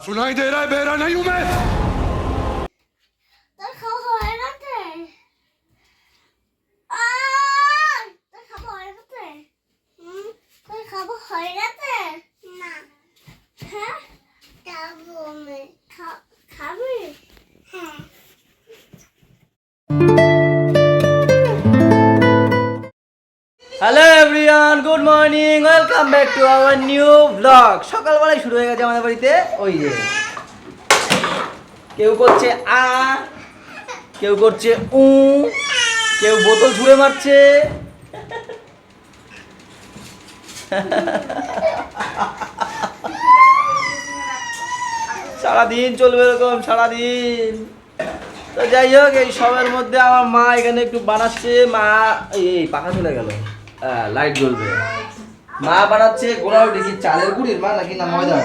Sunay Deray Beyran Eyyumet! Back to our new blog সকালবেলায় শুরু হয়ে গেছে আমাদের বাড়িতে। ওই যে। কেউ করছে আ, কেউ করছে উ, কেউ বোতল ছুঁড়ে মারছে। সারাদিন চলবে এরকম, সারাদিন। তো যাই হোক, এই সবের মধ্যে আমার মা এখানে একটু বানাচ্ছে। মা, এই পাখা চলে গেল। লাইট জ্বলবে। মা বানাচ্ছে গোলা রুটি কি চালের গুড়ির মা নাকি না ময়দা?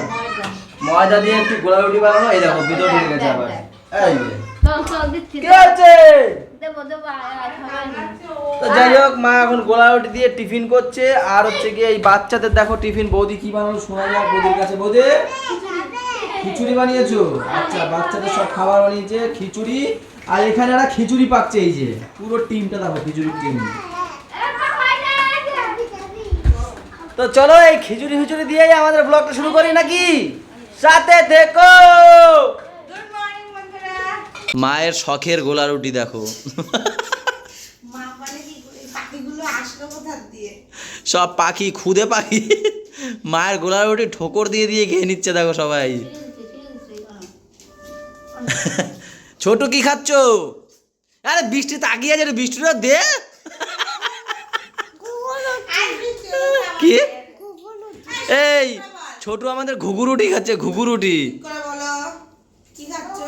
ময়দা দিয়ে একটু গোলা রুটি বানানো এই দেখো ভিতর ঢুকে গেছে আবার। এই কে আছে? তো যাই হোক মা এখন গোলা রুটি দিয়ে টিফিন করছে আর হচ্ছে কি এই বাচ্চাদের দেখো টিফিন বৌদি কি বানানো শোনা যায় বৌদির কাছে। বৌদি খিচুড়ি বানিয়েছো? আচ্ছা বাচ্চাদের সব খাবার বানিয়েছে খিচুড়ি আর এখানে একটা খিচুড়ি পাচ্ছে এই যে। পুরো টিমটা দেখো খিচুড়ির টিম। তো চলো এই খিচুড়ি খিচুড়ি দিয়েই আমাদের ব্লগটা শুরু করি নাকি? সাথে দেখো মায়ের শখের গোলা রুটি দেখো। মা বলে কি এই পাখিগুলো আসলো কোথা দিয়ে? সব পাখি খুদে পাখি। মায়ের গোলা রুটি ঠোকর দিয়ে দিয়ে খেয়ে নিচ্ছে দেখো সবাই। ছোট কি খাচ্ছ? আরে বৃষ্টি তাকিয়ে আছে বৃষ্টিটা দে। কি? এই ছোট আমাদের ঘুঘু রুটি খাচ্ছে ঘুঘু রুটি। করে বলো? কি খাচ্ছ?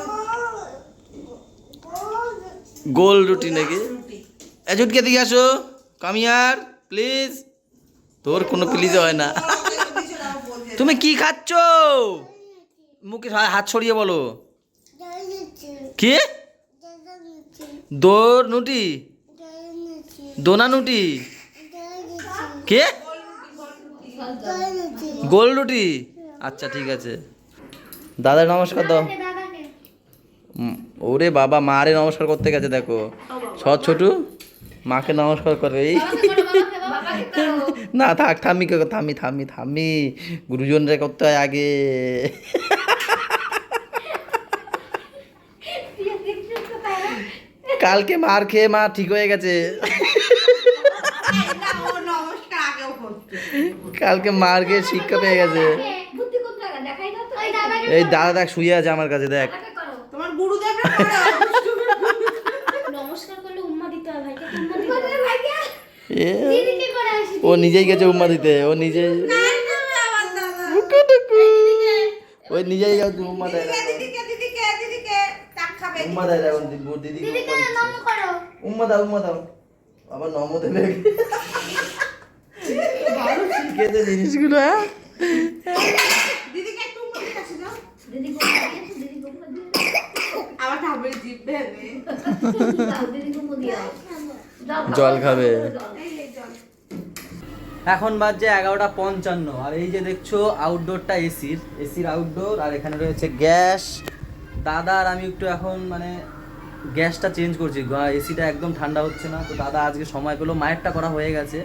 গোল রুটি নাকি? এজুটকে দিকে আসো। কামিয়ার প্লিজ তোর কোনো প্লিজ হয় না। তুমি কি খাচ্ছ? মুখে হাত ছড়িয়ে বলো। কি? দোর নুটি। দোনা নুটি? কে? গোল রুটি? আচ্ছা ঠিক আছে। দাদা নমস্কার দাও। ওরে বাবা মারে নমস্কার করতে গেছে দেখো। সৎ ছোট মাকে নমস্কার করে। এই না থাক থামি কে থামি থামি থামি। গুরুজনরে করতে হয় আগে। কালকে মার খেয়ে মা ঠিক হয়ে গেছে। কালকে মার খেয়ে শিক্ষা পেয়ে গেছে। এই দাদা দেখ শুয়ে আছে আমার কাছে দেখ। তোমার গুরুদেব নমস্কার করলে উম্মা দিতে হয় ও নিজেই গেছে উম্মা দিতে ও নিজেই ওই নিজেই গেছে উম্মা দেয় উম্মা দেয় এখন দিদি- উম্মা দাও উম্মা দাও। আবার নম দেবে। জিনিসগুলো হ্যাঁ? জল খাবে। এখন বাজছে এগারোটা পঞ্চান্ন আর এই যে দেখছ আউটডোরটা এসির এসির আউটডোর আর এখানে রয়েছে গ্যাস। দাদা আর আমি একটু এখন মানে গ্যাসটা চেঞ্জ করছি। এসিটা একদম ঠান্ডা হচ্ছে না। তো দাদা আজকে সময় পেল মায়েরটা করা হয়ে গেছে।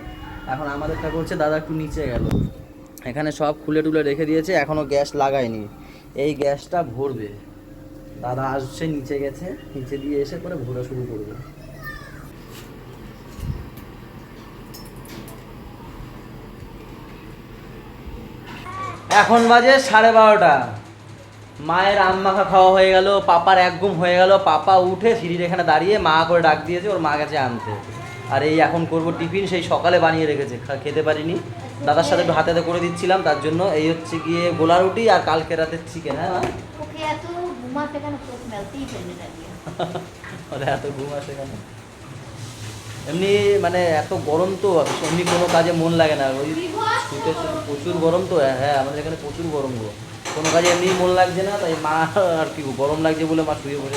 এখন আমাদের আমাদেরটা করছে দাদা একটু নিচে গেল। এখানে সব খুলে টুলে রেখে দিয়েছে এখনও গ্যাস লাগায়নি। এই গ্যাসটা ভরবে। দাদা আসছে, নিচে গেছে, নিচে দিয়ে এসে পরে ভরা শুরু করবে। এখন বাজে সাড়ে বারোটা। মায়ের আম মাখা খাওয়া হয়ে গেল, পাপার এক ঘুম হয়ে গেল, পাপা উঠে সিঁড়ির এখানে দাঁড়িয়ে মা করে ডাক দিয়েছে, ওর মা গেছে আনতে। আর এই এখন করব টিফিন সেই সকালে বানিয়ে রেখেছে খেতে পারিনি। দাদার সাথে একটু হাতে হাতে করে দিচ্ছিলাম তার জন্য এই হচ্ছে গিয়ে গোলা রুটি আর কালকে রাতের চিকেন হ্যাঁ? এত ঘুম আসে কেন? এমনি মানে এত গরম তো এমনি কোনো কাজে মন লাগে না। ওই প্রচুর গরম তো হ্যাঁ আমাদের এখানে প্রচুর গরম গো। কোনো কাজে এমনি মন লাগছে না তাই মা আর কি গরম লাগছে বলে মা শুয়ে বসে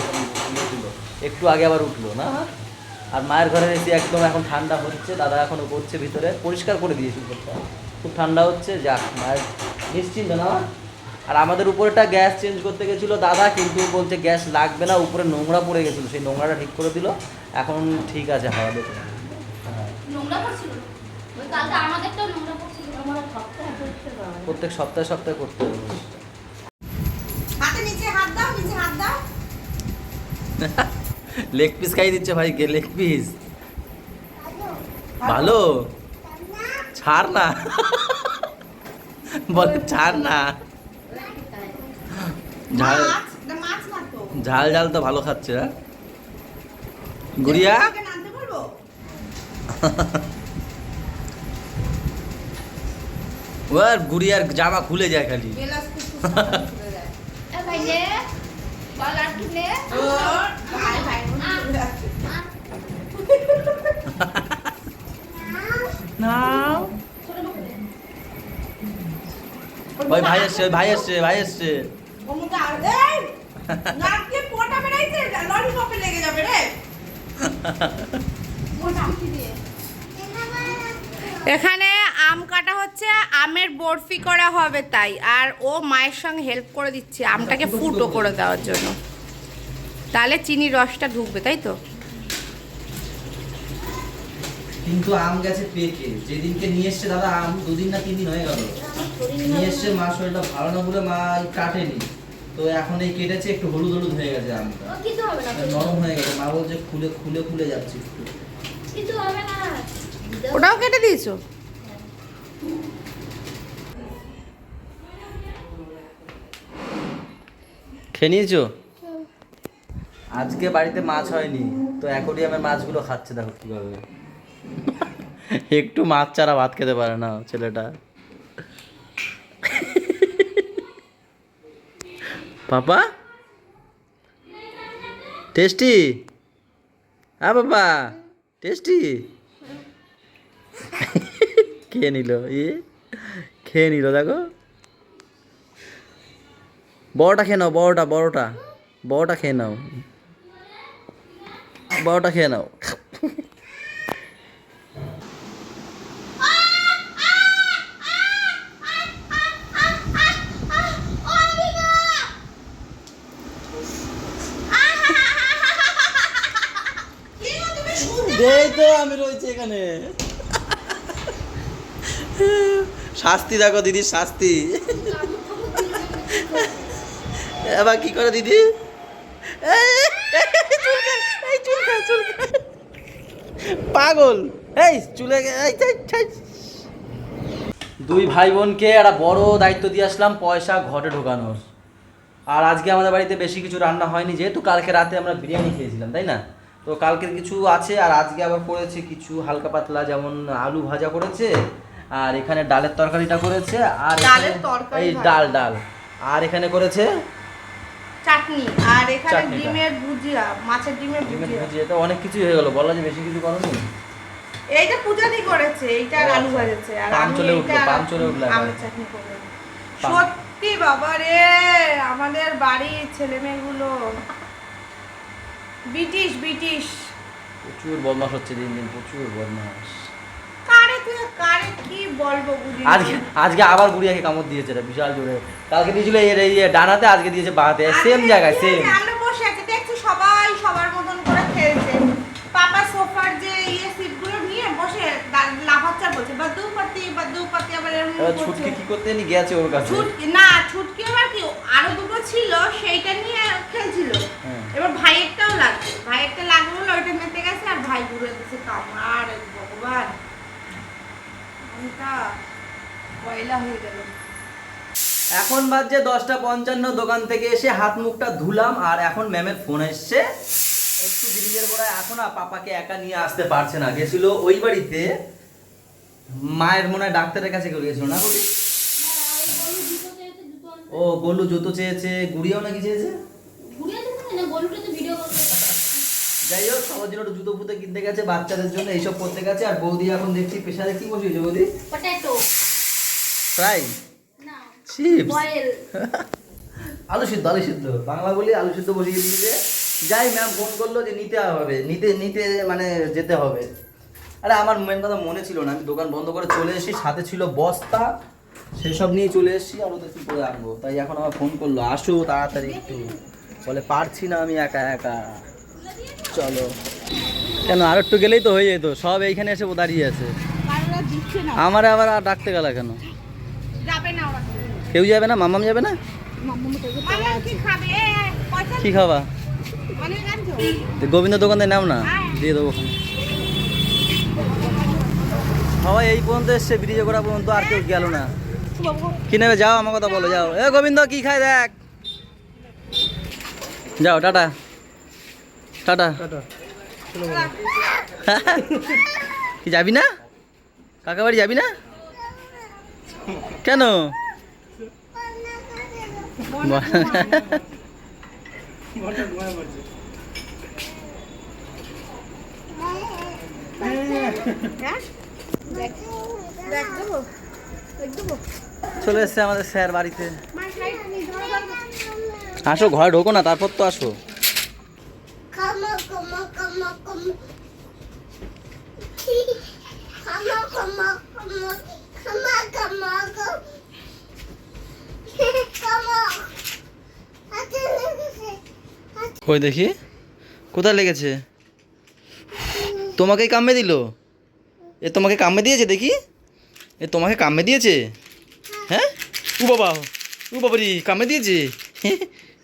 একটু আগে আবার উঠল না আর মায়ের ঘরে এসে একদম এখন ঠান্ডা হচ্ছে দাদা এখনও করছে ভিতরে। পরিষ্কার করে দিয়েছি উপরটা। খুব ঠান্ডা হচ্ছে যাক মায়ের নিশ্চিন্ত না। আর আমাদের উপরেটা গ্যাস চেঞ্জ করতে গেছিল দাদা কিন্তু বলছে গ্যাস লাগবে না উপরে নোংরা পড়ে গেছিল সেই নোংরাটা ঠিক করে দিল। এখন ঠিক আছে হাওয়া দেখে প্রত্যেক সপ্তাহে সপ্তাহে করতে হবে হাতে নিচে হাত দাও নিচে হাত দাও লেগ পিস খাই দিচ্ছে ভাই কে লেগ পিস? ভালো? ছাড় না। বলে ছাড় না। ঝাল মাছ এটা মাছ না তো ঝাল ঝাল তো ভালো খাচ্ছে হ্যাঁ? গুড়িয়া? এটাকে ও আর গুড়িয়ার জামা খুলে যায় খালি। ভাই নে বল আর কি নে ওর ভাই ভাই বলে চলে যাচ্ছে। নাও। ওই ভাই এসছে ওই ভাই এসছে ভাই। এখানে আম কাটা হচ্ছে আমের বরফি করা হবে তাই আর ও মায়ের সঙ্গে হেল্প করে দিচ্ছে আমটাকে ফুটো করে দেওয়ার জন্য। তাহলে চিনির রসটা ঢুকবে তাই তো? কিন্তু আম গেছে পেকে। যেদিনকে নিয়ে এসছে দাদা আম দুদিন না তিন দিন হয়ে গেল। নিয়ে এসছে মা শরীরটা ভালো না বলে মা কাটেনি। তো এখন এই কেটেছে একটু হলুদ হলুদ হয়ে গেছে আমটা। ও কিছু হবে না। নরম হয়ে গেছে। মা বলছে খুলে খুলে খুলে যাচ্ছে একটু। কিছু হবে না। ওটাও কেটে দিয়েছ? খেয়ে নিয়েছো? আজকে বাড়িতে মাছ হয়নি। তো অ্যাকোরিয়ামের মাছগুলো খাচ্ছে দেখো কীভাবে। একটু মাছ ছাড়া ভাত খেতে পারে না ছেলেটা। পাপা? টেস্টি? হ্যাঁ বাবা টেস্টি? খেয়ে নিল ইয়ে খেয়ে নিল, দেখো। বড়টা খেয়ে নাও, বড়টা বড়টা বড়টা খেয়ে নাও। বড়টা খেয়ে নাও দেই তো আমি রয়েছি এখানে। শাস্তি দেখো দিদির শাস্তি। এবার কি করে দিদি। পাগল। এই, চুলে। দুই ভাই বোনকে একটা বড় দায়িত্ব দিয়ে আসলাম পয়সা ঘরে ঢোকানোর। আর আজকে আমাদের বাড়িতে বেশি কিছু রান্না হয়নি, যেহেতু কালকে রাতে আমরা বিরিয়ানি খেয়েছিলাম, তাই না? তো কালকের কিছু আছে আর আজকে আবার করেছে কিছু হালকা পাতলা যেমন আলু ভাজা করেছে আর এখানে ডালের তরকারিটা করেছে আর এই ডাল ডাল। আর এখানে করেছে? চাটনি আর এখানে ডিমের ভুজিয়া মাছের ডিমের ভুজিয়া। ভুজিয়া তো অনেক কিছু হয়ে গেল। বলা যে বেশি কিছু করনি? এইটা পূজাদি করেছে এইটা আর আলু আচ্ছা। ভাজেছে আর আমি চলে উঠল, পাম চলে উঠল এবার। চাটনি করলাম সত্যি বাবা রে আমাদের বাড়ির ছেলে মেয়েগুলো ব্রিটিশ ব্রিটিশ। প্রচুর বদমাস হচ্ছে দিন দিন প্রচুর বদমাস কারে তুই কারে কি বলব বুঝি আজকে আজকে আবার গুড়িয়াকে কামড় দিয়েছে রে বিশাল জোরে। কালকে দিয়েছিল এর এই ডানাতে আজকে দিয়েছে বাহাতে। সেম জায়গায় সেম আমরা বসে আছি দেখছি? সবাই সবার মতন করে খেলছে। পাপা সোফার যে ইয়ে সিটগুলো নিয়ে বসে দা- লাফাচ্ছা বলছে পাতি বাদু পাতি আবার এরকম ছুটকে কি করতে জানি গেছে ওর কাছে। ছুটকি না ছুটকি আবার কি আরও দুটো ছিল সেইটা নিয়ে। এবার ভাইয়েরটাও লাগবে। ভাইয়েরটা লাগবে বলে ওইটা মেতে গেছে আর ভাই ঘুরে দিচ্ছে কামার ভগবান। পয়লা হয়ে গেল। এখন বাজছে দশটা পঞ্চান্ন দোকান থেকে এসে হাত মুখটা ধুলাম আর এখন ম্যামের ফোন এসছে। একটু ব্রিজের গোড়ায় এখন আর পাপাকে একা নিয়ে আসতে পারছে না। গেছিল ওই বাড়িতে। মায়ের মনে হয় ডাক্তারের কাছে কেউ গেছিল না বলি? ও গোলু জুতো চেয়েছে গুড়িয়াও নাকি চেয়েছে? যাই হোক সবার জন্য জুতো ফুতো কিনতে গেছে বাচ্চাদের জন্য এইসব করতে গেছে আর বৌদি এখন দেখছি পেশারে কি বসিয়েছে বৌদি? পটেটো ফ্রাই চিপস আলু সিদ্ধ আলু সিদ্ধ। বাংলা বলি আলু সিদ্ধ বসিয়ে দিয়েছে। যাই ম্যাম ফোন করল যে নিতে হবে নিতে নিতে মানে যেতে হবে। আরে আমার মেন কথা মনে ছিল না আমি দোকান বন্ধ করে চলে এসেছি সাথে ছিল বস্তা। সেসব নিয়ে চলে এসেছি আর ওদের কি করে আনব? তাই এখন আমার ফোন করল আসো তাড়াতাড়ি একটু। বলে পারছি না আমি একা একা। চলো। কেন আর একটু গেলেই তো হয়ে যেত। সব এইখানে এসে দাঁড়িয়ে আছে। আমার আবার আর ডাকতে গেল কেন? যাবে না ওরা। কেউ যাবে না? মামাম যাবে না? কি খাবে? গোবিন্দ দোকান নাও না? দিয়ে দেবো। সবাই এই পর্যন্ত এসছে ব্রিজে করা পর্যন্ত আর কেউ গেল না। কি নেবে? যাও আমার কথা বলো যাও। এ গোবিন্দ কি খায় দেখ? যাও টাটা। টাটা। কি যাবি না? কাকা বাড়ি যাবি না? কেন? দেখ দেবো। দেখ দেবো। চলে এসছে আমাদের স্যার বাড়িতে। আসো ঘরে ঢোকো না তারপর তো আসো। কই দেখি? কোথায় লেগেছে? তোমাকেই কামে দিল? এ তোমাকে কামে দিয়েছে দেখি? এ তোমাকে কামে দিয়েছে? হ্যাঁ। উ বাবা উ বাবারি কামে দিয়েছে?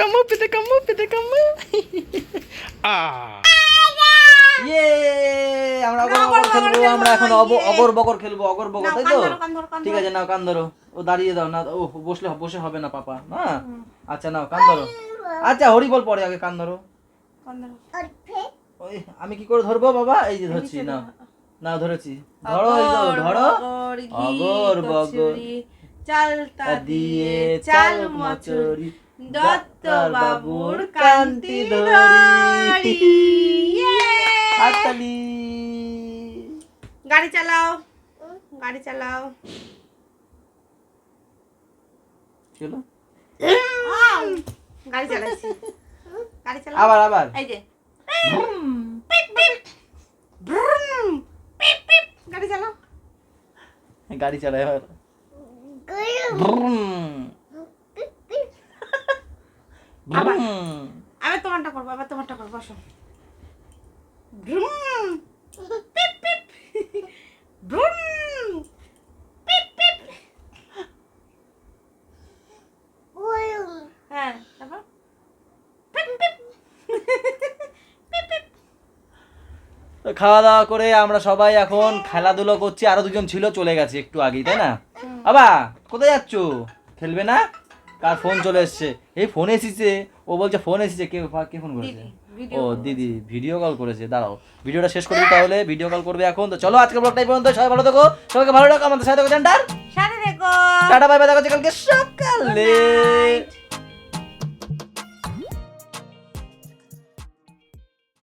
কাম্মাও পেতে কাম্মাও পেতে কাম্মাও আ ইয়ে আমরা অগর বগর খেলব আমরা এখন অগর বগর খেলব অগর বগর তাই তো? ঠিক আছে নাও কান ধরো। ও দাঁড়িয়ে দাও না ও বসলে বসে হবে না পাপা না? আচ্ছা নাও কান ধরো। আচ্ছা হরি বল পরে আগে কান ধরো। ওই আমি কি করে ধরবো বাবা? এই যে ধরছি না না ধরেছি। ধরো এই তো ধরো। অগর বগর। চালতা দিয়ে চাল মচরি। দত্ত বাবুর কান্তি হাততালি। গাড়ি চালাও গাড়ি চালাও। চলো। গাড়ি চালাচ্ছি। গাড়ি চালাও। আবার আবার। এই যে। গাড়ি চালাও। গাড়ি চালাও আবার। আবার তোমারটা করব আবার তোমারটা করব বসো ব্রুম, পিপ, পিপ। ব্রুম, পিপ, পিপ। হ্যাঁ তারপর পিপ, পিপ। পিপ, পিপ। তো খাওয়া দাওয়া করে আমরা সবাই এখন খেলাধুলো করছি আরও দুজন ছিল চলে গেছে একটু আগেই তাই না বাবা কোথায় যাচ্ছ খেলবে না কার ফোন চলে এসছে? এই ফোন এসেছে। ও বলছে ফোন এসেছে। কে কে ফোন করেছে? ও দিদি ভিডিও কল করেছে। দাঁড়াও ভিডিওটা শেষ করবি তাহলে। ভিডিও কল করবে এখন। তো চলো আজকে ব্লগটা এই পর্যন্ত। সবাই ভালো থাকো। সবাইকে ভালো রাখো। আমাদের সাথে থাকো জানটার। সাথে থেকো। টাটা বাই বাই দেখা হচ্ছে কালকে সকালে.